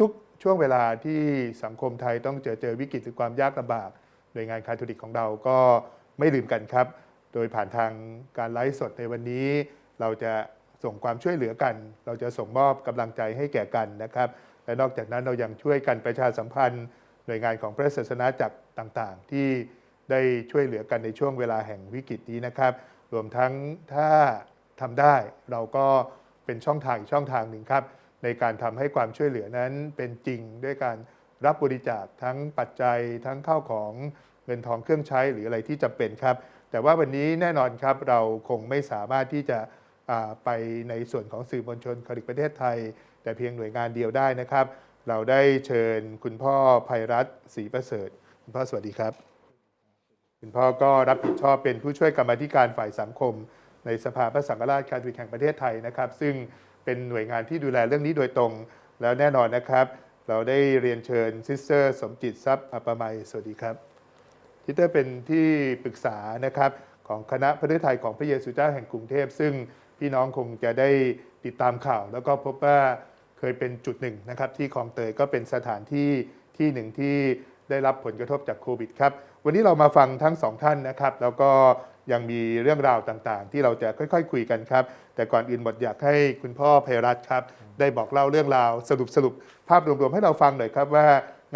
ทุกๆ ช่วงเวลาที่สังคมไทยต้องเจอเจอวิกฤตหรือความยากลำบากหน่วยงานคาทอลิกของเราก็ไม่ลืมกันครับ โดยผ่านทางการไลฟ์สดในวันนี้ เราจะส่งความช่วยเหลือกัน เราจะส่งมอบกำลังใจให้แก่กันนะครับ และนอกจากนั้นเรายังช่วยกันประชาสัมพันธ์หน่วยงานของพระศาสนาจักรต่างๆ ที่ได้ช่วยเหลือกันในช่วงเวลาแห่งวิกฤตนี้นะครับ รวมทั้งถ้าทำได้เราก็เป็นช่องทางอีกช่องทางหนึ่งครับ ในการทำให้ความช่วยเหลือนั้นเป็นจริงด้วยการรับบริจาคทั้งปัจจัยทั้งข้าวของเงินทองเครื่องใช้หรืออะไรที่จำเป็นครับ แต่ว่าวันนี้แน่นอนครับเราคงไม่สามารถที่จะไปในส่วนของสื่อมวลชนคาทอลิกประเทศไทย แต่เพียงหน่วยงานเดียวได้นะครับ เราได้เชิญคุณพ่อภัยรัตน์ศรีประเสริฐคุณพ่อสวัสดีครับ คุณพ่อก็รับผิดชอบเป็นผู้ช่วยกรรมธิการฝ่ายสังคม ในสภาพระสังฆราชคาทอลิกแห่งประเทศไทยนะครับ ซึ่ง เป็นหน่วยงานที่ดูแลเรื่องนี้โดยตรง แล้วแน่นอนนะครับ เราได้เรียนเชิญซิสเตอร์สมจิตทรัพย์อัปมัยสวัสดีครับซิสเตอร์เป็นที่ปรึกษานะครับของคณะพระฤทัยของพระเยซูเจ้าแห่งกรุงเทพ ซึ่งพี่น้องคงจะได้ติดตามข่าว แล้วก็พบว่าเคยเป็นจุดหนึ่งนะครับที่คลองเตยก็เป็นสถานที่ที่หนึ่งที่ได้รับผลกระทบจากโควิดครับ วันนี้เรามาฟังทั้งสองท่านนะครับ แล้วก็ ยังมีเรื่องราวต่างๆ ที่เราจะค่อยๆคุยกันครับ แต่ก่อนอื่นหมดอยากให้คุณพ่อไพรัตน์ครับ ได้บอกเล่าเรื่องราวสรุปสรุปภาพรวมๆให้เราฟังหน่อยครับว่า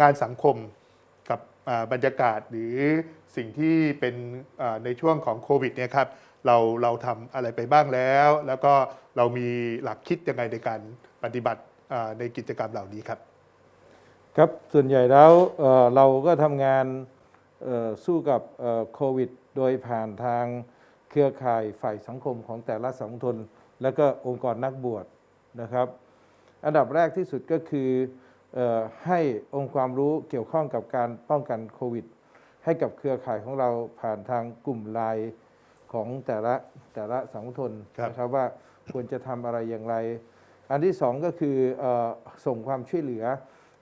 งานสังคมกับอ่าบรรยากาศหรือสิ่งที่เป็นอ่าในช่วงของโควิดเนี่ยครับเราเราทำอะไรไปบ้างแล้ว แล้วก็เรามีหลักคิดยังไงในการปฏิบัติอ่าในกิจกรรมเหล่านี้ครับ ครับส่วนใหญ่แล้วเอ่อเราก็ทำงานเอ่อสู้กับเอ่อโควิด โดยผ่านทางเครือข่ายฝ่ายสังคมของแต่ละสังคมและก็องค์กรนักบวชนะครับ อันดับแรกที่สุดก็คือเออให้องค์ความรู้เกี่ยวข้องกับการป้องกันโควิด ให้กับเครือข่ายของเราผ่านทางกลุ่มไลน์ของแต่ละแต่ละสังคมครับนะครับว่าควรจะทำอะไรอย่างไร อันที่สองก็คือเออส่งความช่วยเหลือ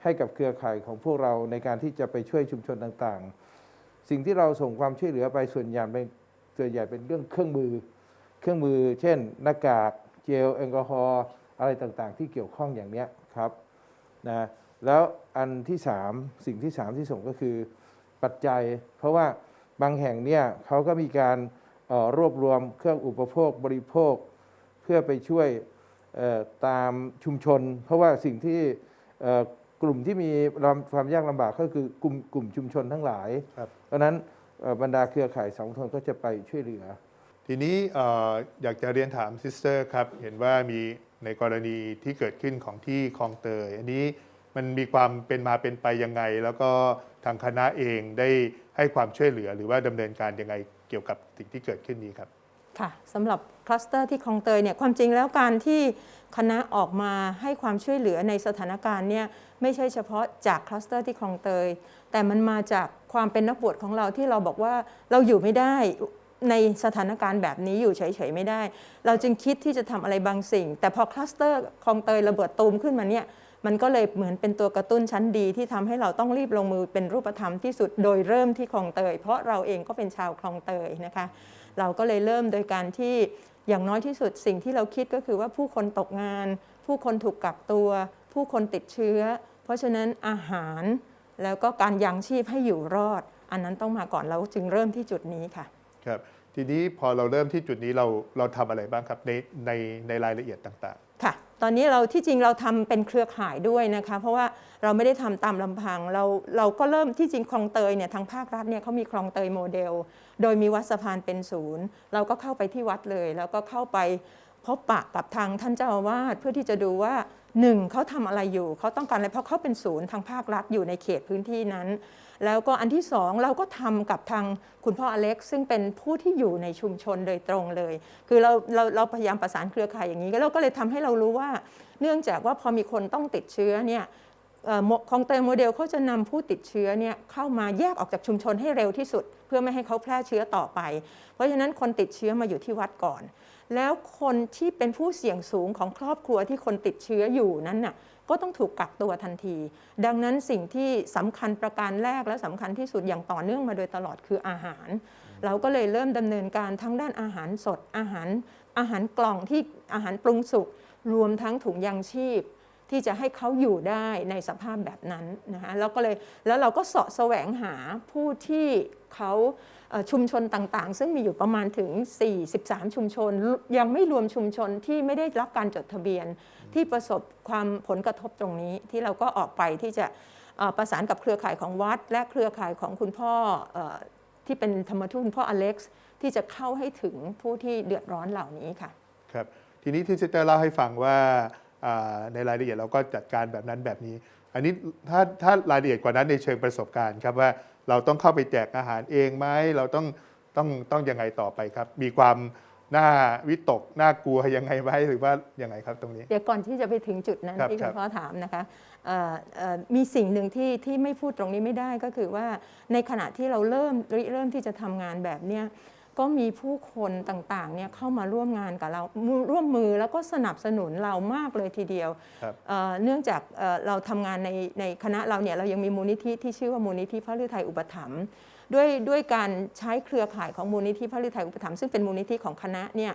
ให้กับเครือข่ายของพวกเราในการที่จะไปช่วยชุมชนต่างๆ สิ่งที่เราส่งความช่วยเหลือไปส่วนใหญ่เป็นส่วนใหญ่เป็นเรื่องเครื่องมือ เครื่องมือ เช่น หน้ากากเจลแอลกอฮอล์อะไรต่างๆ ที่เกี่ยวข้องอย่างเนี้ยครับนะแล้วอันที่สามสิ่งที่สามที่ส่งก็คือปัจจัย เพราะว่าบางแห่งเนี่ยเขาก็มีการออรวบรวมเครื่องอุปโภคบริโภค เพื่อไปช่วยออตามชุมชน เพราะว่าสิ่งที่กลุ่มที่มีความยากลำบากก็คือกลุ่มกลุ่มชุมชนทั้งหลายค รับเพราะฉะนั้นเอ่อบรรดาเครือข่ายสังคมก็จะไปช่วยเหลือ ทีนี้เอ่ออยากจะเรียนถามซิสเตอร์ครับ เห็นว่ามีในกรณีที่เกิดขึ้นของที่คลองเตย อันนี้มันมีความเป็นมาเป็นไปยังไง แล้วก็ทางคณะเองได้ให้ความช่วยเหลือ หรือว่าดำเนินการยังไงเกี่ยวกับสิ่งที่เกิดขึ้นนี้ครับ ค่ะสำหรับ คลัสเตอร์ที่คลองเตยเนี่ยความจริงแล้วการที่คณะออกมาให้ความช่วยเหลือในสถานการณ์เนี่ยไม่ใช่เฉพาะจากคลัสเตอร์ที่คลองเตย แต่มันมาจากความเป็นนักบวชของเราที่เราบอกว่าเราอยู่ไม่ได้ในสถานการณ์แบบนี้อยู่เฉยๆไม่ได้ เราจึงคิดที่จะทำอะไรบางสิ่ง แต่พอคลัสเตอร์คลองเตยระเบิดตูมขึ้นมาเนี่ยมันก็เลยเหมือนเป็นตัวกระตุ้นชั้นดีที่ทำให้เราต้องรีบลงมือเป็นรูปธรรมที่สุดโดยเริ่มที่คลองเตย เพราะเราเองก็เป็นชาวคลองเตยนะคะ เราก็เลยเริ่มโดยการที่ อย่างน้อยที่สุดสิ่งที่เราคิดก็คือว่าผู้คนตกงาน ผู้คนถูกกักตัว ผู้คนติดเชื้อ เพราะฉะนั้นอาหารแล้วก็การยังชีพให้อยู่รอด อันนั้นต้องมาก่อนเราจึงเริ่มที่จุดนี้ค่ะ ครับ ทีนี้พอเราเริ่มที่จุดนี้เราเราทำอะไรบ้างครับในในในรายละเอียดต่างๆ ตอนนี้เราที่จริงเราทำเป็นเครือข่ายด้วยนะคะ เพราะว่าเราไม่ได้ทำตามลำพัง เราเราก็เริ่มที่จริงคลองเตยเนี่ยทางภาครัฐเนี่ยเขามีคลองเตยโมเดล โดยมีวัดสะพานเป็นศูนย์ เราก็เข้าไปที่วัดเลย แล้วก็เข้าไป พบปะกับทางท่านเจ้าอาวาสเพื่อที่จะดูว่าหนึ่งเขาทำอะไรอยู่เขาต้องการอะไรเพราะเขาเป็นศูนย์ทางภาครัฐอยู่ในเขตพื้นที่นั้น แล้วก็อันที่สองเราก็ทำกับทางคุณพ่ออเล็กซ์ซึ่งเป็นผู้ที่อยู่ในชุมชนโดยตรงเลย คือเราเราเราพยายามประสานเครือข่ายอย่างนี้แล้วก็เลยทำให้เรารู้ว่า เนื่องจากว่าพอมีคนต้องติดเชื้อเนี่ยของเตยโมเดลเขาจะนำผู้ติดเชื้อเนี่ยเข้ามาแยกออกจากชุมชนให้เร็วที่สุด เพื่อไม่ให้เขาแพร่เชื้อต่อไป เพราะฉะนั้นคนติดเชื้อมาอยู่ที่วัดก่อน แล้วคนที่เป็นผู้เสี่ยงสูงของครอบครัวที่คนติดเชื้ออยู่นั้นน่ะก็ต้องถูกกักตัวทันที ดังนั้นสิ่งที่สำคัญประการแรกและสำคัญที่สุดอย่างต่อเนื่องมาโดยตลอดคืออาหาร เราก็เลยเริ่มดำเนินการทั้งด้านอาหารสดอาหารอาหารกล่องที่อาหารปรุงสุกรวมทั้งถุงยางชีพ ที่จะให้เขาอยู่ได้ในสภาพแบบนั้นนะคะแล้วก็เลยแล้วเราก็เสาะแสวงหาผู้ที่เขา ชุมชนต่างๆ ซึ่งมีอยู่ประมาณถึง 43 ชุมชน ยังไม่รวมชุมชนที่ไม่ได้รับการจดทะเบียน ที่ประสบความผลกระทบตรงนี้ที่เราก็ออกไปที่จะประสานกับเครือข่ายของวัด และเครือข่ายของคุณพ่ออที่เป็นธรรมทูตคุณพ่ออเล็กซ์ที่จะเข้าให้ถึงผู้ที่เดือดร้อนเหล่านี้ค่ะครับทีนี้ที่ซิสเตอร์เล่าให้ฟังว่าอ่าในรายละเอียดเราก็จัดการแบบนั้นแบบนี้ อันนี้ถ้าถ้ารายละเอียดกว่านั้นในเชิงประสบการณ์ครับว่า เราต้องเข้าไปแจกอาหารเองไหมเราต้องต้องต้องยังไงต่อไปครับ มีความน่าวิตกน่ากลัวยังไงไหมหรือว่ายังไงครับตรงนี้ เดี๋ยวก่อนที่จะไปถึงจุดนั้นครับที่ครัคุบณพ่อถามนะคะเอ่อเอ่อมีสิ่งหนึ่งที่ที่ไม่พูดตรงนี้ไม่ได้ก็คือว่าในขณะที่เราเริ่มริเริ่มที่จะทำงานแบบเนี้ย ก็มีผู้คนต่างๆเนี่ยเข้ามาร่วมงานกับเรามือร่วมมือแล้วก็สนับสนุนเรามากเลยทีเดียวครับเอ่อเนื่องจากเอ่อเราทำงานในในคณะเราเนี่ยเรายังมีมูลนิธิที่ชื่อว่ามูลนิธิพระฤทัยอุปถัมภ์ด้วยด้วยการใช้เครือข่ายของมูลนิธิพระฤทัยอุปถัมภ์ซึ่งเป็นมูลนิธิของคณะเนี่ย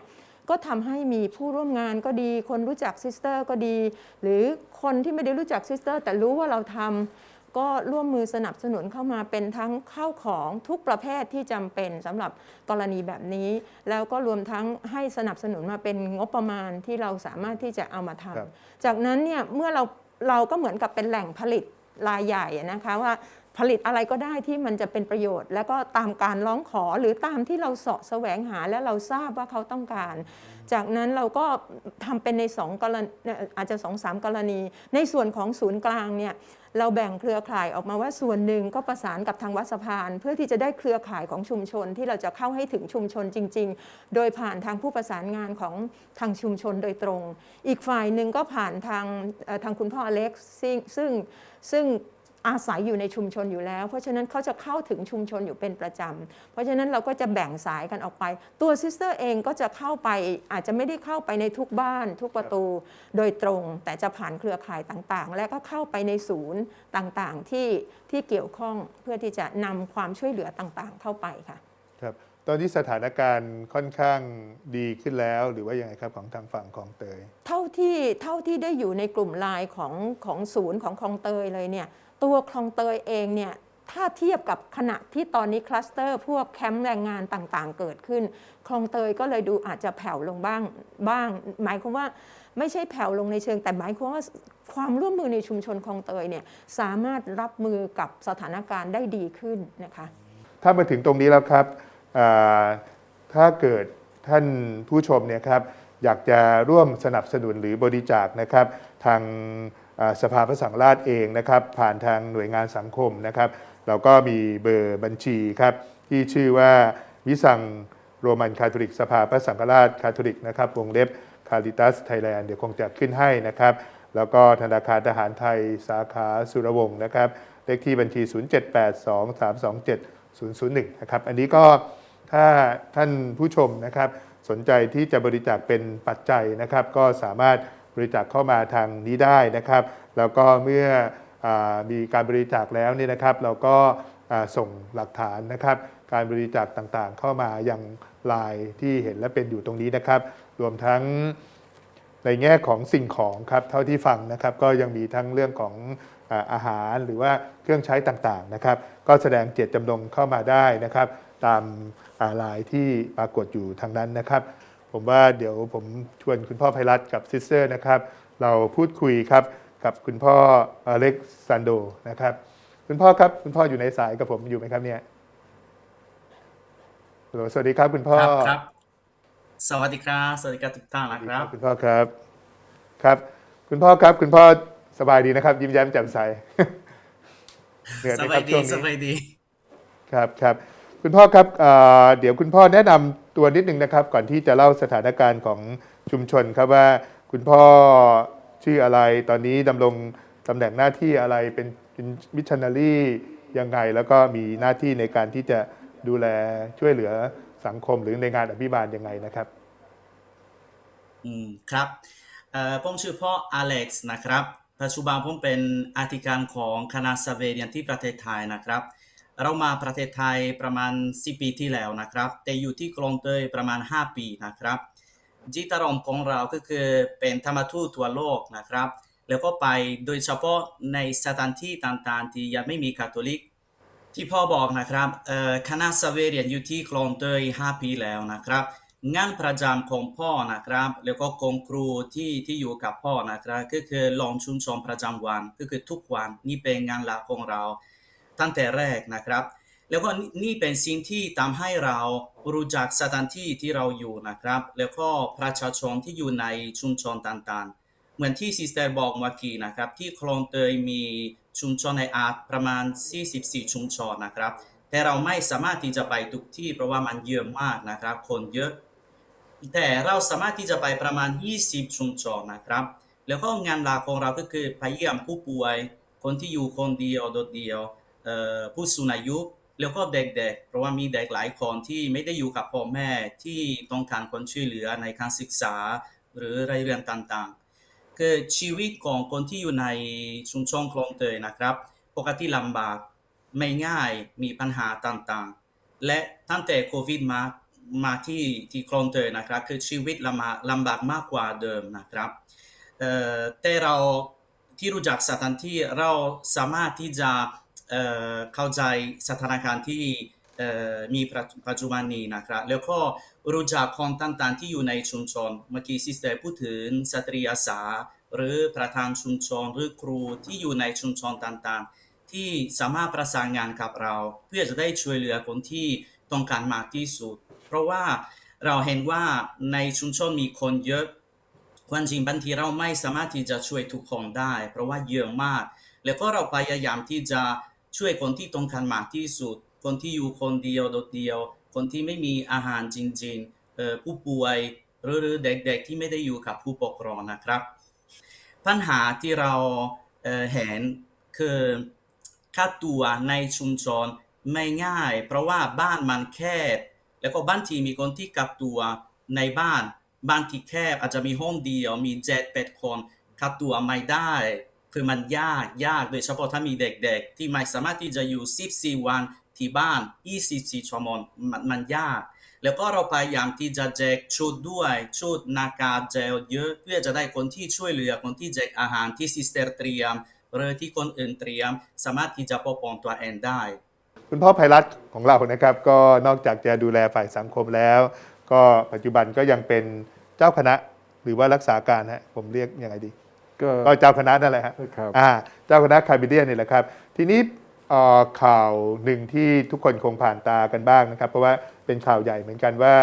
ก็ทำให้มีผู้ร่วมงานก็ดี คนรู้จักซิสเตอร์ก็ดี หรือคนที่ไม่ได้รู้จักซิสเตอร์แต่รู้ว่าเราทำ ก็ร่วมมือสนับสนุนเข้ามาเป็นทั้งข้าวของทุกประเภทที่จำเป็นสำหรับกรณีแบบนี้ แล้วก็รวมทั้งให้สนับสนุนมาเป็นงบประมาณที่เราสามารถที่จะเอามาทำครับจากนั้นเนี่ยเมื่อเราเราก็เหมือนกับเป็นแหล่งผลิตรายใหญ่อะนะคะว่าผลิตอะไรก็ได้ที่มันจะเป็นประโยชน์ แล้วก็ตามการร้องขอหรือตามที่เราเสาะแสวงหาและเราทราบว่าเขาต้องการ จากนั้นเราก็ทำเป็นในสองกรณีอาจจะสองสามกรณี ในส่วนของศูนย์กลางเนี่ยเราแบ่งเครือข่ายออกมาว่าส่วนหนึ่งก็ประสานกับทางวัดสะพาน เพื่อที่จะได้เครือข่ายของชุมชนที่เราจะเข้าให้ถึงชุมชนจริง ๆ โดยผ่านทางผู้ประสานงานของทางชุมชนโดยตรง อีกฝ่ายหนึ่งก็ผ่านทางทางคุณพ่ออเล็กซ์ซึ่งซึ่งซึ่ง อาศัยอยู่ในชุมชนอยู่แล้ว เพราะฉะนั้นเขาจะเข้าถึงชุมชนอยู่เป็นประจำ เพราะฉะนั้นเราก็จะแบ่งสายกันออกไป ตัวซิสเตอร์เองก็จะเข้าไปอาจจะไม่ได้เข้าไปในทุกบ้าน ทุกประตูโดยตรง แต่จะผ่านเครือข่ายต่างๆ และก็เข้าไปในศูนย์ต่างๆที่ที่เกี่ยวข้องเพื่อที่จะนำความช่วยเหลือต่างๆ เข้าไปค่ะครับตอนนี้สถานการณ์ค่อนข้างดีขึ้นแล้วหรือว่ายังไงครับของทางฝั่งของเตย เท่าที่เท่าที่ได้อยู่ในกลุ่มไลน์ของของศูนย์ของคลองเตยเลยเนี่ย ตัวคลองเตยเองเนี่ยถ้าเทียบกับขณะที่ตอนนี้คลัสเตอร์พวกแคมป์แรงงานต่างๆ เกิดขึ้น คลองเตยก็เลยดูอาจจะแผ่วลงบ้างบ้าง หมายความว่าไม่ใช่แผ่วลงในเชิง แต่หมายความว่าความร่วมมือในชุมชนคลองเตยเนี่ยสามารถรับมือกับสถานการณ์ได้ดีขึ้นนะคะ ถ้ามาถึงตรงนี้แล้วครับถ้าเกิดท่านผู้ชมเนี่ยครับอยากจะร่วมสนับสนุนหรือบริจาคนะครับ ทาง สภาพระสังฆราชเองนะครับ ผ่านทางหน่วยงานสังคมนะครับ เราก็มีเบอร์บัญชีครับ ที่ชื่อว่าวิสังโรมันคาทอลิก สภาพระสังฆราชคาทอลิกนะครับวงเล็บคาริตัสไทยแลนด์เดี๋ยวคงจะขึ้นให้นะครับ แล้วก็ธนาคารทหารไทยสาขาสุรวงศ์นะครับ เลขที่บัญชี 0782327001 นะครับ อันนี้ก็ถ้าท่านผู้ชมนะครับสนใจที่จะบริจาคเป็นปัจจัยนะครับ ก็สามารถ บริจาคเข้ามาทางนี้ได้นะครับ แล้วก็เมื่ออมีการบริจาคแล้วเนี่ยนะครับ เราก็ส่งหลักฐานนะครับ การบริจาคต่างๆ เข้ามายังลน์ที่เห็นและเป็นอยู่ตรงนี้นะครับ รวมทั้งในแง่ของสิ่งของครับเท่าที่ฟังนะครับ ก็ยังมีทั้งเรื่องของอาหารหรือว่าเครื่องใช้ต่างๆนะครับ ก็แสดงเจตจำนงเข้ามาได้นะครับ ตามลายที่ปรากฏอยู่ทางนั้นนะครับ ผมว่าเดี๋ยวผมชวนคุณพ่อไพรัตกับซิสเตอร์นะครับ เราพูดคุยครับกับคุณพ่ออเล็กซานโดนะครับ คุณพ่อครับคุณพ่ออยู่ในสายกับผมอยู่ไหมครับเนี่ยฮัลโหลสวัสดีครับคุณพ่อครับครับสวัสดีครับ สวัสดีครับทุกท่านนะครับ คุณพ่อครับครับ คุณพ่อครับ คุณพ่อสบายดีนะครับ ยิ้มแย้มแจ่มใสเหนื่อยสไหมคบารัยบดีช่วงสนี้บายดี ครับครับคุณพ่อครับเอ่อเดี๋ยวคุณพ่อแนะนำ ตัวนิดนึงนะครับ ก่อนที่จะเล่าสถานการณ์ของชุมชนครับว่าคุณพ่อชื่ออะไรตอนนี้ดำรงตำแหน่งหน้าที่อะไรเป็นเป็นมิชชันนารียังไง แล้วก็มีหน้าที่ในการที่จะดูแลช่วยเหลือสังคมหรือในงานอภิบาลยังไงนะครับ อืมครับเอ่อผมชื่อพ่ออเล็กซ์นะครับปัจจุบันผมเป็นอธิการของคณะซาเวเรียนที่ประเทศไทยนะครับ เรามาประเทศไทยประมาณ 10 ปีที่แล้วนะครับ แต่อยู่ที่กรุงเทพประมาณ 5 ปีนะครับจิตารมของเราก็คือเป็นธรรมทูตทั่วโลกนะครับ แล้วก็ไปโดยเฉพาะในสถานที่ต่างๆที่ยังไม่มีคาทอลิก ที่พ่อบอกนะครับคณะซาเวเรียนอยู่ที่คลองเตย 5 ปีแล้วนะครับ งานประจำของพ่อนะครับ แล้วก็กองครูที่ที่อยู่กับพ่อนะครับ ก็คือลองชุมชนประจำวันก็คือทุกวันนี่เป็นงานหลักของเรา ตั้งแต่แรกนะครับ แล้วก็นี่เป็นสิ่งที่ทำให้เรารู้จักสถานที่ที่เราอยู่นะครับ แล้วก็ประชาชนที่อยู่ในชุมชนต่างๆ เหมือนที่ซิสเตอร์บอกเมื่อกี้นะครับ ที่คลองเตยมีชุมชนในอาร์ตประมาณ 44 ชุมชนนะครับ แต่เราไม่สามารถที่จะไปทุกที่เพราะว่ามันเยอะมากนะครับ คนเยอะแต่เราสามารถที่จะไปประมาณ 20 ชุมชนนะครับ แล้วก็งานหลักของเราก็คือไปเยี่ยมผู้ป่วย คนที่อยู่คนเดียวโดดเดียว ผู้สูงอายุแล้วก็เด็กๆ เพราะว่ามีเด็กหลายคนที่ไม่ได้อยู่กับพ่อแม่ที่ต้องการคนช่วยเหลือในการศึกษาหรือรายเรื่องต่างๆ คือชีวิตของคนที่อยู่ในชุมชนคลองเตยนะครับ ปกติลำบากไม่ง่ายมีปัญหาต่างๆ และตั้งแต่โควิดมามาที่ที่คลองเตยนะครับ คือชีวิตลำบากลำบากมากกว่าเดิมนะครับแต่เราที่รู้จักสถานที่เราสามารถที่จะ เข้าใจสถานการณ์ที่มีปัจปัจจุบันนี้นะครับแล้วก็รู้จักคนต่างๆที่อยู่ในชุมชนเมื่อกี้ซิสเตอร์พูดถึงสตรีอาสาหรือประธานชุมชนหรือครูที่อยู่ในชุมชนต่างๆ ที่สามารถประสานงานกับเรา เพื่อจะได้ช่วยเหลือคนที่ต้องการมากที่สุด เพราะว่าเราเห็นว่าในชุมชนมีคนเยอะความจริงบางทีเราไม่สามารถที่จะช่วยทุกคนได้ เพราะว่าเยอะมาก แล้วก็เราพยายามที่จะ ช่วยคนที่ต้องการมากที่สุด คนที่อยู่คนเดียวโดดเดียว คนที่ไม่มีอาหารจริงๆเอ่อผู้ป่วยหรือเด็กๆที่ไม่ได้อยู่กับผู้ปกครองนะครับ ปัญหาที่เราเห็นคือค่าตัวในชุมชนไม่ง่าย เพราะว่าบ้านมันแคบ แล้วก็บ้านที่มีคนที่กักตัวในบ้านบ้านที่แคบอาจจะมีห้องเดียวมีเจ็ดแปดคนกักตัวไม่ได้ คือมันยากยากโดยเฉพาะถ้ามีเด็กๆ ที่ไม่สามารถที่จะอยู่ 14 วันที่บ้าน 24 ชั่วโมงมันมันยาก แล้วก็เราพยายามที่จะแจกชุดด้วยชุดนากากเจลเยอะเพื่อจะได้คนที่ช่วยเหลือคนที่แจกอาหารที่ซิสเตอร์เตรียมหรือที่คนอื่นเตรียม สามารถที่จะปกป้องตัวเองได้ คุณพ่อไพรัตของเรานะครับ ก็นอกจากจะดูแลฝ่ายสังคมแล้ว ก็ปัจจุบันก็ยังเป็นเจ้าคณะ หรือว่ารักษาการฮะผมเรียกยังไงดี ก็ก็เจ้าคณะนั่นแหละฮะครับอ่าเจ้าคณะคาบิเดียนนี่แหละครับ ทีนี้เอ่อข่าวหนึ่งที่ทุกคนคงผ่านตากันบ้างนะครับ เพราะว่าเป็นข่าวใหญ่เหมือนกันว่า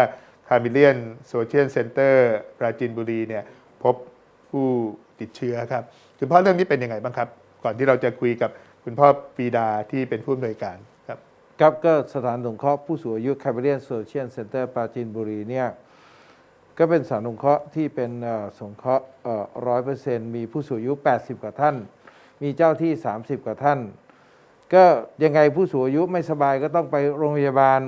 คาบิเลียนโซเชียลเซ็นเตอร์ปราจีนบุรีเนี่ยพบผู้ติดเชื้อครับคุณพ่อเรื่องนี้เป็นยังไงบ้างครับ ก่อนที่เราจะคุยกับคุณพ่อปรีดาที่เป็นผู้อำนวยการครับ ครับก็สถานสงเคราะห์ผู้สูงอายุ c a b i l i a n Social Center ปราจีนบุรีเนี่ย ก็เป็นสานสงเคราะห์ที่เป็นสงเคราะห์ร้อยเปอร์เซ็นต์มีผู้สูงอายุ 80 กว่าท่าน มีเจ้าที่ 30 กว่าท่าน ก็ยังไงผู้สูงอายุไม่สบายก็ต้องไปโรงพยาบาล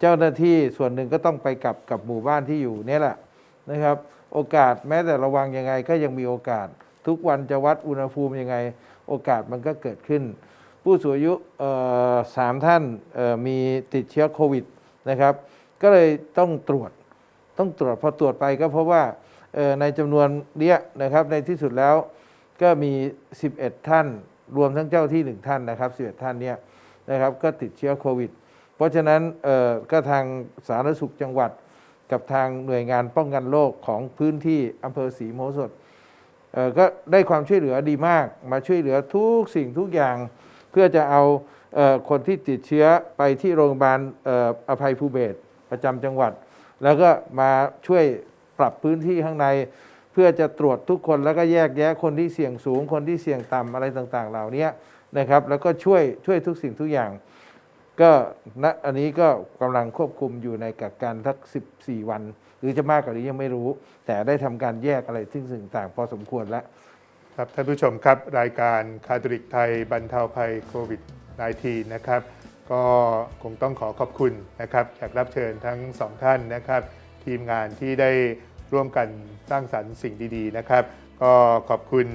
เจ้าหน้าที่ส่วนหนึ่งก็ต้องไปกับกับหมู่บ้านที่อยู่นี่แหละนะครับ โอกาสแม้แต่ระวังยังไงก็ยังมีโอกาส ทุกวันจะวัดอุณหภูมิยังไง โอกาสมันก็เกิดขึ้น ผู้สูงอายุสามท่านมีติดเชื้อโควิดนะครับ ก็เลยต้องตรวจ ต้องตรวจพอตรวจไปก็เพราะว่าในจำนวนเนี้ยนะครับในที่สุดแล้วก็มี 11 ท่าน รวมทั้งเจ้าที่หนึ่งท่านนะครับ 11 ท่านเนี่ยนะครับก็ติดเชื้อโควิด เพราะฉะนั้นเอ่อก็ทางสาธารณสุขจังหวัดกับทางหน่วยงานป้องกันโรคของพื้นที่อำเภอศรีโมสดก็ได้ความช่วยเหลือดีมาก มาช่วยเหลือทุกสิ่งทุกอย่างเพื่อจะเอาเออคนที่ติดเชื้อไปที่โรงพยาบาลอออภัยภูเบศประจำจังหวัด แล้วก็มาช่วยปรับพื้นที่ข้างใน เพื่อจะตรวจทุกคนแล้วก็แยกแยะคนที่เสี่ยงสูง คนที่เสี่ยงต่ำอะไรต่างๆ เหล่านี้นะครับ แล้วก็ช่วยช่วยทุกสิ่งทุกอย่าง ก็ณอันนี้ก็กำลังควบคุมอยู่ในกักกันทัก 14 วัน หรือจะมากกว่านี้ยังไม่รู้ แต่ได้ทำการแยกอะไรซึ่งสิ่งต่างๆพอสมควรแล้วครับท่านผู้ชมครับรายการคาทอลิกไทยบรรเทาภัยโควิด -19 นะครับ ก็คงต้องขอขอบคุณนะครับแขกรับเชิญทั้งสองท่านนะครับ ทีมงานที่ได้ร่วมกันสร้างสรรค์สิ่งดีๆนะครับ ก็ขอบคุณ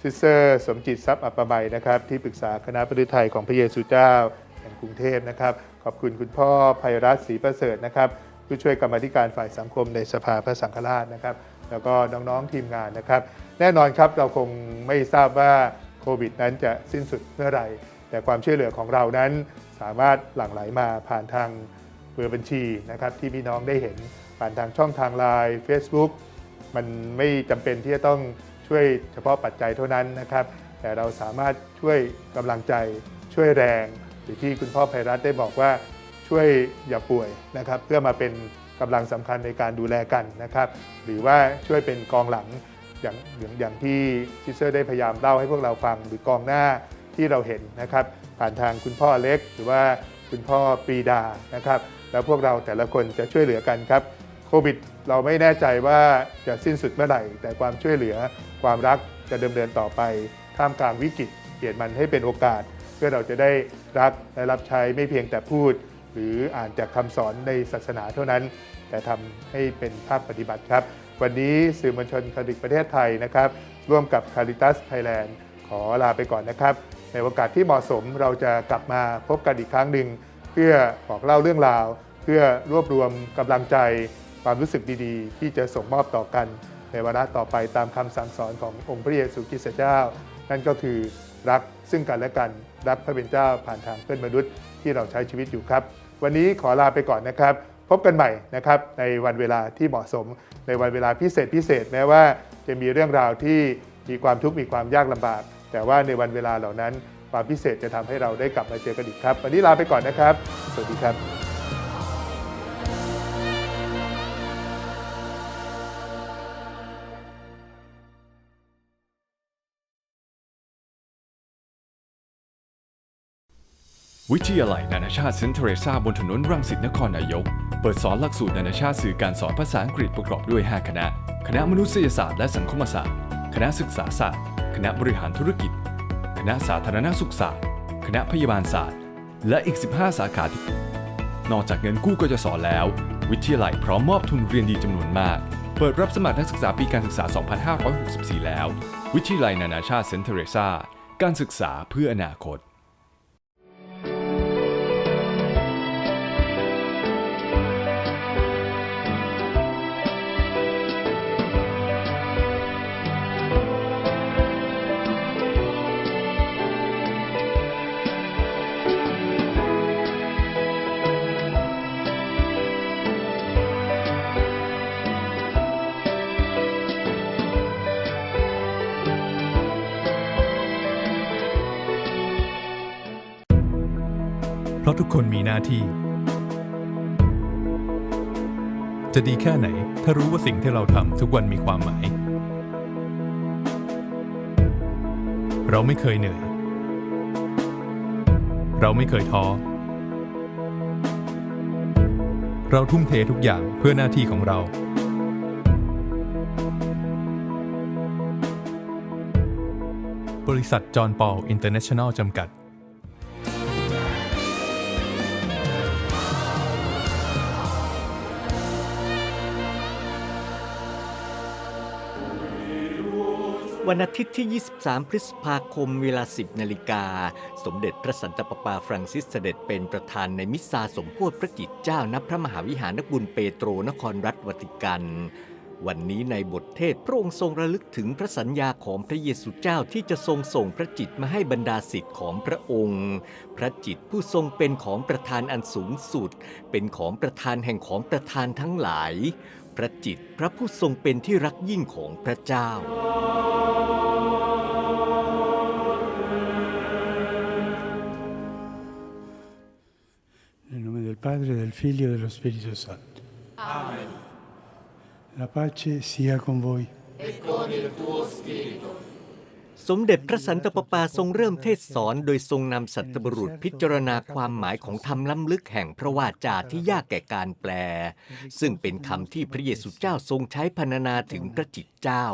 ซิสเตอร์สมจิตทรัพย์อัปปมัยนะครับ ที่ปรึกษาคณะปริไทยของพระเยซูเจ้าแห่งกรุงเทพนะครับ ขอบคุณคุณพ่อภัยรัตน์ศรีประเสริฐนะครับผู้ช่วยกรรมธิการฝ่ายสังคมในสภาพระสังฆราชนะครับ แล้วก็น้องๆทีมงานนะครับ แน่นอนครับเราคงไม่ทราบว่าโควิดนั้นจะสิ้นสุดเมื่อไหร่ แต่ความช่วยเหลือของเรานั้นสามารถหลั่งไหลมาผ่านทางเบอร์บัญชีนะครับที่พี่น้องได้เห็นผ่านทางช่องทางไลน์ Facebook มันไม่จำเป็นที่จะต้องช่วยเฉพาะปัจจัยเท่านั้นนะครับ แต่เราสามารถช่วยกำลังใจช่วยแรง หรือที่คุณพ่อไพรัตได้บอกว่าช่วยอย่าป่วยนะครับ เพื่อมาเป็นกำลังสำคัญในการดูแลกันนะครับ หรือว่าช่วยเป็นกองหลังอย่างอย่างที่ซิเตอร์ได้พยายามเล่าให้พวกเราฟังหรือกองหน้า ที่เราเห็นนะครับผ่านทางคุณพ่อเล็ก หรือว่าคุณพ่อปรีดานะครับแล้วพวกเราแต่ละคนจะช่วยเหลือกันครับโควิดเราไม่แน่ใจว่าจะสิ้นสุดเมื่อไหร่ แต่ความช่วยเหลือความรักจะดำเนินต่อไปท่ามกลางวิกฤตเปลี่ยนมันให้เป็นโอกาส เพื่อเราจะได้รักและรับใช้ไม่เพียงแต่พูด หรืออ่านจากคำสอนในศาสนาเท่านั้น แต่ทำให้เป็นภาคปฏิบัติครับ วันนี้สื่อมวลชนคาริกประเทศไทยนะครับ ร่วมกับ Caritas Thailand ขอลาไปก่อนนะครับ ในโอกาสที่เหมาะสมเราจะกลับมาพบกันอีกครั้งหนึ่งเพื่อบอกเล่าเรื่องราว เพื่อรวบรวมกำลังใจความรู้สึกดีๆ ที่จะส่งมอบต่อกัน ในวาระต่อไปตามคำสั่งสอนขององค์พระเยซูคริสต์เจ้า นั่นก็คือรักซึ่งกันและกันรักพระเป็นเจ้าผ่านทางเพื่อนมนุษย์ที่เราใช้ชีวิตอยู่ครับ วันนี้ขอลาไปก่อนนะครับ พบกันใหม่นะครับในวันเวลาที่เหมาะสม ในวันเวลาพิเศษพิเศษแม้ว่าจะมีเรื่องราวที่มีความทุกข์มีความยากลำบาก แต่ว่าในวันเวลาเหล่านั้น ความพิเศษจะทำให้เราได้กลับมาเจอกันอีกครับ วันนี้ลาไปก่อนนะครับ สวัสดีครับวิทยาลัยนานาชาติเซนต์เทเรซาบนถนนรังสิตนครนายก เปิดสอนหลักสูตรนานาชาติสื่อการสอนภาษาอังกฤษประกอบด้วย 5 คณะ คณะมนุษยศาสตร์และสังคมศาสตร์ คณะศึกษาศาสตร์ คณะบริหารธุรกิจ คณะสาธารณสุขศาสตร์ คณะพยาบาลศาสตร์ และอีก 15 สาขาที่ นอกจากเงินกู้กยศแล้ว วิทยาลัยพร้อมมอบทุนเรียนดีจำนวนมาก เปิดรับสมัครนักศึกษาปีการศึกษา 2564 แล้ว วิทยาลัยนานาชาติเซนต์เทเรซาการศึกษาเพื่ออนาคต ราะทุกคนมีหน้าที่ จะดีแค่ไหน ถ้ารู้ว่าสิ่งที่เราทำทุกวันมีความหมาย เราไม่เคยเหนื่อย เราไม่เคยท้อ เราทุ่มเททุกอย่างเพื่อหน้าที่ของเราบริษัทจอห์นปอลอินเตอร์เนชั่นแนลจำกัด วันอาทิตย์ที่ 23 พฤษภาคมเวลา 10 นาฬิกา สมเด็จพระสันตะปาปาฟรังซิสเสด็จเป็นประธานในมิสซาสมโพธิพระกิจเจ้าณพระมหาวิหารนบุญเปโตรนครรัฐวติกัน วันนี้ในบทเทศพระองค์ทรงระลึกถึงพระสัญญาของพระเยซูเจ้าที่จะทรงส่งพระจิตมาให้บรรดาสิทธิ์ของพระองค์ พระจิตผู้ทรงเป็นของประธานอันสูงสุด เป็นของประธานแห่งของประธานทั้งหลาย พระจิตพระผู้ทรงเป็นที่รักยิ่งของพระเจ้า Nel nome del Padre, del Figlio e dello Spirito Santo. Amen. La pace sia con voi. สมเด็จพระสันตะปาปาทรงเริ่มเทศสอนโดยทรงนำสัตบุรุษพิจารณาความหมายของธรรมล้ำลึกแห่งพระวาจาที่ยากแก่การแปล ซึ่งเป็นคำที่พระเยซูเจ้าทรงใช้พรรณนาถึงพระจิตเจ้า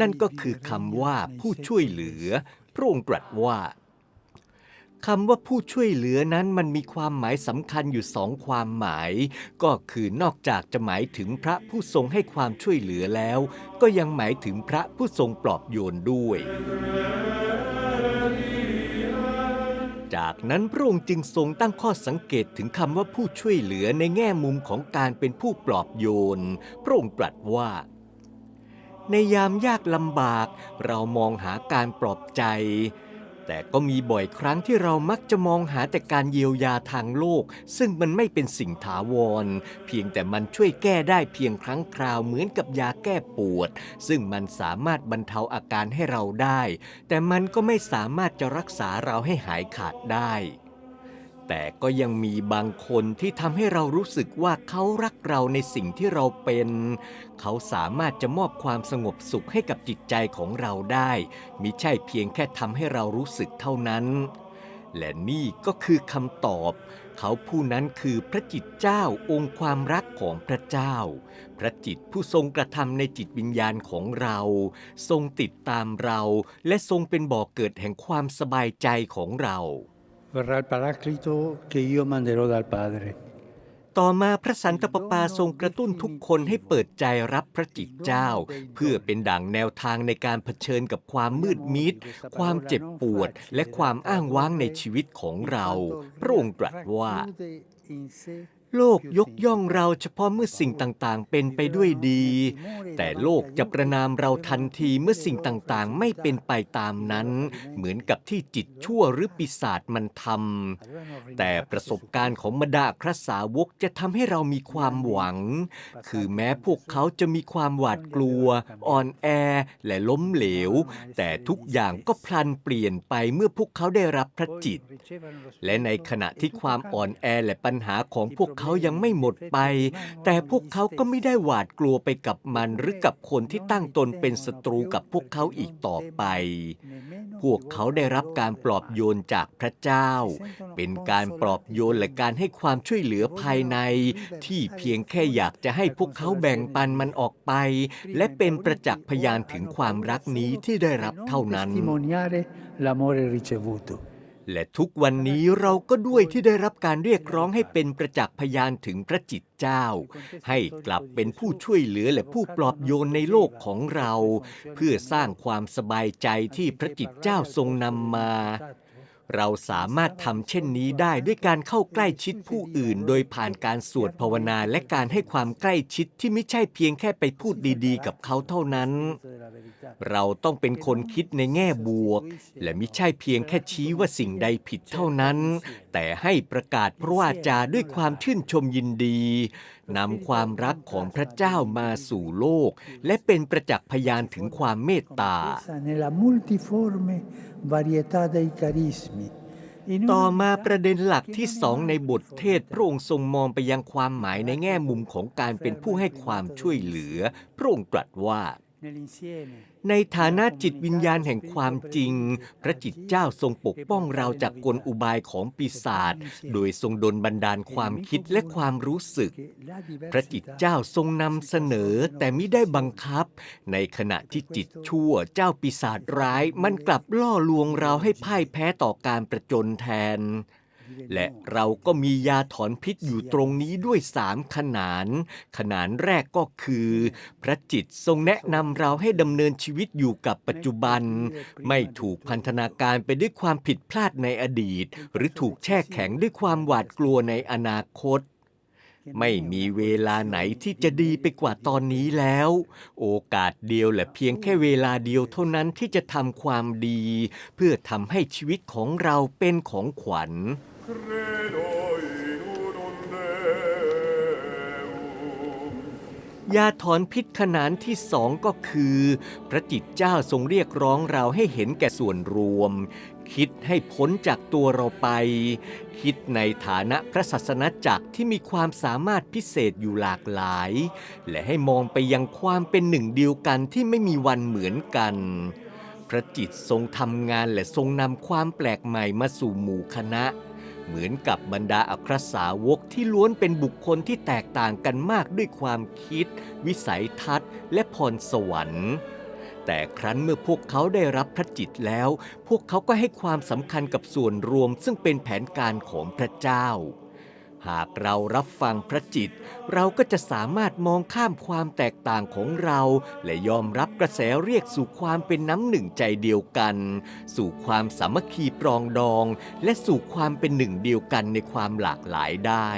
นั่นก็คือคำว่าผู้ช่วยเหลือ พระองค์ตรัสว่า คำว่าผู้ช่วยเหลือนั้นมันมีความหมายสำคัญอยู่สองความหมาย ก็คือนอกจากจะหมายถึงพระผู้ทรงให้ความช่วยเหลือแล้ว ก็ยังหมายถึงพระผู้ทรงปลอบโยนด้วย จากนั้นพระองค์จึงทรงตั้งข้อสังเกตถึงคำว่าผู้ช่วยเหลือในแง่มุมของการเป็นผู้ปลอบโยน พระองค์ตรัสว่าในยามยากลำบาก เรามองหาการปลอบใจ แต่ก็มีบ่อยครั้งที่เรามักจะมองหาแต่การเยียวยาทางโลก ซึ่งมันไม่เป็นสิ่งถาวร เพียงแต่มันช่วยแก้ได้เพียงครั้งคราวเหมือนกับยาแก้ปวด ซึ่งมันสามารถบรรเทาอาการให้เราได้ แต่มันก็ไม่สามารถจะรักษาเราให้หายขาดได้ แต่ก็ยังมีบางคนที่ทำให้เรารู้สึกว่าเขารักเราในสิ่งที่เราเป็น เขาสามารถจะมอบความสงบสุขให้กับจิตใจของเราได้มิใช่เพียงแค่ทำให้เรารู้สึกเท่านั้น และนี่ก็คือคำตอบ เขาผู้นั้นคือพระจิตเจ้าองค์ความรักของพระเจ้า พระจิตผู้ทรงกระทำในจิตวิญญาณของเรา ทรงติดตามเรา และทรงเป็นบ่อกเกิดแห่งความสบายใจของเรา Verrà il Paraclito che io manderò dal Padre. ต่อมาพระสันตะปาปาทรงกระตุ้นทุกคนให้เปิดใจรับพระจิตเจ้า เพื่อเป็นดั่งแนวทางในการเผชิญกับความมืดมิด ความเจ็บปวด และความอ้างว้างในชีวิตของเรา พระองค์ตรัสว่า โลกยกย่องเราเฉพาะเมื่อสิ่งต่างๆ เป็นไปด้วยดี แต่โลกจะประนามเราทันทีเมื่อสิ่งต่างๆ ไม่เป็นไปตามนั้น เหมือนกับที่จิตชั่วหรือปีศาจมันทำแต่ประสบการณ์ของบรรดาพระสาวกจะทำให้เรามีความหวัง คือแม้พวกเขาจะมีความหวาดกลัว อ่อนแอและล้มเหลว แต่ทุกอย่างก็พลันเปลี่ยนไปเมื่อพวกเขาได้รับพระจิต และในขณะที่ความอ่อนแอและปัญหาของพวกเขายังไม่หมดไป แต่พวกเขาก็ไม่ได้หวาดกลัวไปกับมันหรือกับคนที่ตั้งตนเป็นศัตรูกับพวกเขาอีกต่อไป พวกเขาได้รับการปลอบโยนจากพระเจ้า เป็นการปลอบโยนและการให้ความช่วยเหลือภายใน ที่เพียงแค่อยากจะให้พวกเขาแบ่งปันมันออกไป และเป็นประจักษ์พยานถึงความรักนี้ที่ได้รับเท่านั้น Testimoniare l'amore ricevuto. และทุกวันนี้เราก็ด้วยที่ได้รับการเรียกร้องให้เป็นประจักษ์พยานถึงพระจิตเจ้า ให้กลับเป็นผู้ช่วยเหลือและผู้ปลอบโยนในโลกของเรา เพื่อสร้างความสบายใจที่พระจิตเจ้าทรงนำมา เราสามารถทำเช่นนี้ได้ด้วยการเข้าใกล้ชิดผู้อื่น โดยผ่านการสวดภาวนาและการให้ความใกล้ชิดที่ไม่ใช่เพียงแค่ไปพูดดีๆ กับเขาเท่านั้น เราต้องเป็นคนคิดในแง่บวก และไม่ใช่เพียงแค่ชี้ว่าสิ่งใดผิดเท่านั้นแต่ให้ประกาศพระวาจาด้วยความชื่นชมยินดีนำความรักของพระเจ้ามาสู่โลก และเป็นประจักษ์พยานถึงความเมตตา Nella multiforme varietà dei carismi. In ต่อ una มาประเด็นหลักที่สองในบทเทศพระองค์ทรงมองไปยังความหมายในแง่มุมของการเป็นผู้ให้ความช่วยเหลือ พระองค์ตรัสว่า nell'insieme ในฐานะจิตวิญญาณแห่งความจริง พระจิตเจ้าทรงปกป้องเราจากกลอุบายของปีศาจโดยทรงดลบันดาลความคิดและความรู้สึก พระจิตเจ้าทรงนำเสนอแต่ไมิได้บังคับ ในขณะที่จิตชั่วเจ้าปีศาจร้าย มันกลับล่อลวงเราให้พ่ายแพ้ต่อการประจนแทน และเราก็มียาถอนพิษอยู่ตรงนี้ด้วยสามขนาน ขนานแรกก็คือ พระจิตทรงแนะนำเราให้ดำเนินชีวิตอยู่กับปัจจุบัน ไม่ถูกพันธนาการไปด้วยความผิดพลาดในอดีต หรือถูกแช่แข็งด้วยความหวาดกลัวในอนาคตไม่มีเวลาไหนที่จะดีไปกว่าตอนนี้แล้ว โอกาสเดียวและเพียงแค่เวลาเดียวเท่านั้นที่จะทำความดี เพื่อทำให้ชีวิตของเราเป็นของขวัญยาถอนพิษขนานที่สองก็คือ พระจิตเจ้าทรงเรียกร้องเราให้เห็นแก่ส่วนรวม คิดให้พ้นจากตัวเราไป คิดในฐานะพระศาสนาจักรที่มีความสามารถพิเศษอยู่หลากหลาย และให้มองไปยังความเป็นหนึ่งเดียวกันที่ไม่มีวันเหมือนกัน พระจิตทรงทำงานและทรงนำความแปลกใหม่มาสู่หมู่คณะ เหมือนกับบรรดาอัครสาวกที่ล้วนเป็นบุคคลที่แตกต่างกันมากด้วยความคิด วิสัยทัศน์ และพรสวรรค์ แต่ครั้นเมื่อพวกเขาได้รับพระจิตแล้ว พวกเขาก็ให้ความสำคัญกับส่วนรวมซึ่งเป็นแผนการของพระเจ้า หากเรารับฟังพระจิต เราก็จะสามารถมองข้ามความแตกต่างของเรา และยอมรับกระแสเรียกสู่ความเป็นน้ำหนึ่งใจเดียวกัน สู่ความสามัคคีปรองดอง และสู่ความเป็นหนึ่งเดียวกันในความหลากหลายได้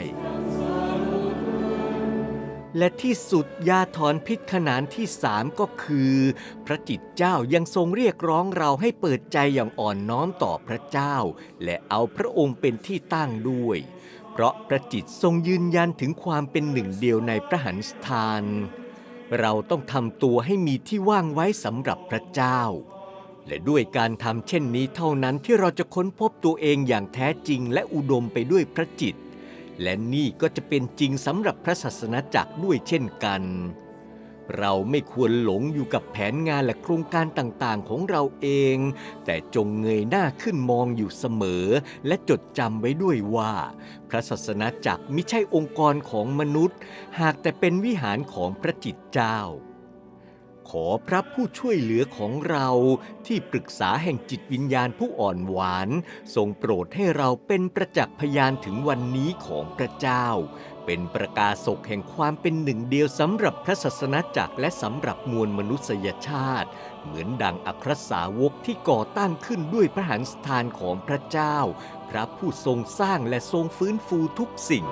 และที่สุดยาถอนพิษขนานที่สามก็คือ พระจิตเจ้ายังทรงเรียกร้องเราให้เปิดใจอย่างอ่อนน้อมต่อพระเจ้า และเอาพระองค์เป็นที่ตั้งด้วยเพราะพระจิตทรงยืนยันถึงความเป็นหนึ่งเดียวในพระหันสถาน เราต้องทำตัวให้มีที่ว่างไว้สำหรับพระเจ้า และด้วยการทำเช่นนี้เท่านั้นที่เราจะค้นพบตัวเองอย่างแท้จริงและอุดมไปด้วยพระจิต และนี่ก็จะเป็นจริงสำหรับพระศาสนาจักรด้วยเช่นกัน เราไม่ควรหลงอยู่กับแผนงานและโครงการต่างๆของเราเอง แต่จงเงยหน้าขึ้นมองอยู่เสมอ และจดจำไว้ด้วยว่า พระศาสนาจักรไม่ใช่องค์กรของมนุษย์ หากแต่เป็นวิหารของพระจิตเจ้า ขอพระผู้ช่วยเหลือของเราที่ปรึกษาแห่งจิตวิญญาณผู้อ่อนหวาน ทรงโปรดให้เราเป็นประจักษ์พยานถึงวันนี้ของพระเจ้า เป็นประกาศกแห่งความเป็นหนึ่งเดียวสำหรับพระศาสนาจักรและสำหรับมวลมนุษยชาติ เหมือนดังอัครสาวกที่ก่อตั้งขึ้นด้วยพระหันสถานของพระเจ้า พระผู้ทรงสร้างและทรงฟื้นฟูทุกสิ่ง